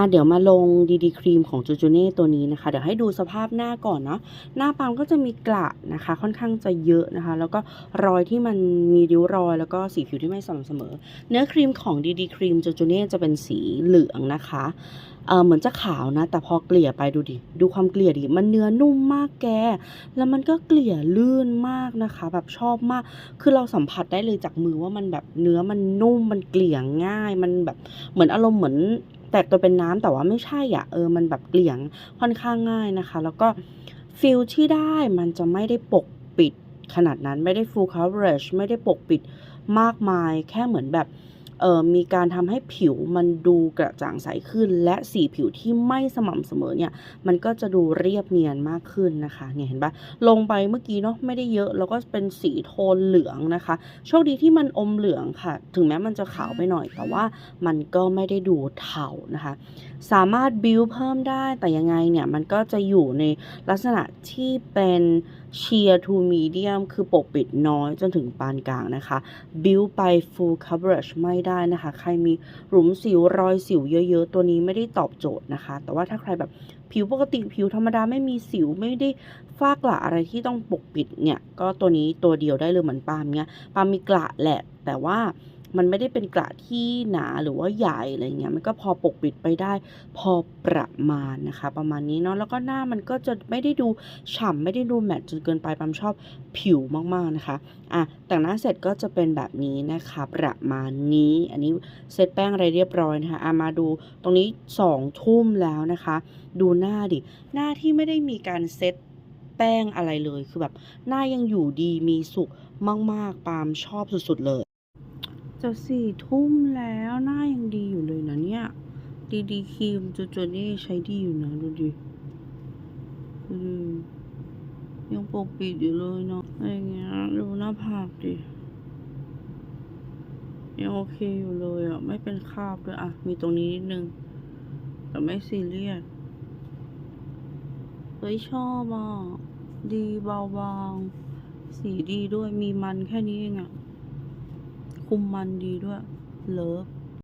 อะเดี๋ยวมาลงดีดีครีมของจูจูเน่ตัวนี้นะคะ เดี๋ยวให้ดูสภาพหน้าก่อนเนาะหน้าปามก็จะมีกระนะคะ ค่อนข้างจะเยอะนะคะ แล้วก็รอยที่มันมีริ้วรอย แล้วก็สีผิวที่ไม่สม่ำเสมอ เนื้อครีมของดีดีครีมจูจูเน่จะเป็นสีเหลืองนะคะเออเหมือนจะขาวนะ แต่พอเกลี่ยไปดูดิ ดูความเกลี่ยดิ มันเนื้อนุ่มมากแก แล้วมันก็เกลี่ยลื่นมากนะคะ แบบชอบมาก คือเราสัมผัสได้เลยจากมือว่ามันแบบเนื้อมันนุ่ม มันเกลี่ยง่าย มันแบบเหมือนอารมณ์เหมือน แตกตัวเป็นน้ำแต่ว่าไม่ใช่อะเออมันแบบเกลี่ยงค่อนข้างง่ายนะคะ แล้วก็ฟิลที่ได้มันจะไม่ได้ปกปิดขนาดนั้นไม่ได้ full coverage ไม่ได้ปกปิดมากมาย แค่เหมือนแบบ มีการทำให้ผิวมันดูกระจ่างใสขึ้น และสีผิวที่ไม่สม่ำเสมอเนี่ยมันก็จะดูเรียบเนียนมากขึ้นนะคะเนี่ยเห็นปะลงไปเมื่อกี้เนาะไม่ได้เยอะ แล้วก็เป็นสีโทนเหลืองนะคะ โชคดีที่มันอมเหลืองค่ะ ถึงแม้มันจะขาวไปหน่อย แต่ว่ามันก็ไม่ได้ดูเทานะคะ สามารถบิวเพิ่มได้แต่ยังไงเนี่ยมันก็จะอยู่ในลักษณะที่เป็นเชียร์ to medium คือปกปิดน้อยจนถึงปานกลางนะคะบิวไป full coverage ไม่ได้ได้นะคะ ใครมีหลุมสิวรอยสิวเยอะ ๆ ตัวนี้ไม่ได้ตอบโจทย์นะคะ แต่ว่าถ้าใครแบบผิวปกติผิวธรรมดาไม่มีสิวไม่ได้ฝ้ากระอะไรที่ต้องปกปิดเนี่ย ก็ตัวนี้ตัวเดียวได้เลยเหมือนปาล์มเนี่ยปาล์มมีกระแหละแต่ว่า มันไม่ได้เป็นกระที่หนาหรือว่าใหญ่อะไรเงี้ยมันก็พอปกปิดไปได้พอประมาณนะคะ ประมาณนี้เนาะแล้วก็หน้ามันก็จะไม่ได้ดูฉ่ำไม่ได้ดูแมตต์จนเกินไปปาล์มชอบผิวมากๆนะคะอะแต่งหน้าเสร็จก็จะเป็นแบบนี้นะคะ ประมาณนี้ อันนี้เซตแป้งอะไรเรียบร้อยนะคะอะมาดูตรงนี้สองทุ่มแล้วนะคะ ดูหน้าดิหน้าที่ไม่ได้มีการเซตแป้งอะไรเลยคือแบบหน้ายังอยู่ดีมีสุขมาก ๆ ปาล์มชอบสุด ๆ เลย จะสี่ทุ่มแล้วหน้ายังดีอยู่เลยนะเนี่ย ดีดีครีมจูจูนี่ใช้ดีอยู่นะ ดูดิดูดิยังปกปิดอยู่เลยเนาะอะไรเงี้ยดูหน้าผากดิยังโอเคอยู่เลยอะ ไม่เป็นคราบด้วยอะ มีตรงนี้นิดนึง แต่ไม่ซีเรียสเฮ้ยชอบอะ ดีเบาบาง สีดีด้วยมีมันแค่นี้เองอะ คุมมันดีด้วย เลิฟ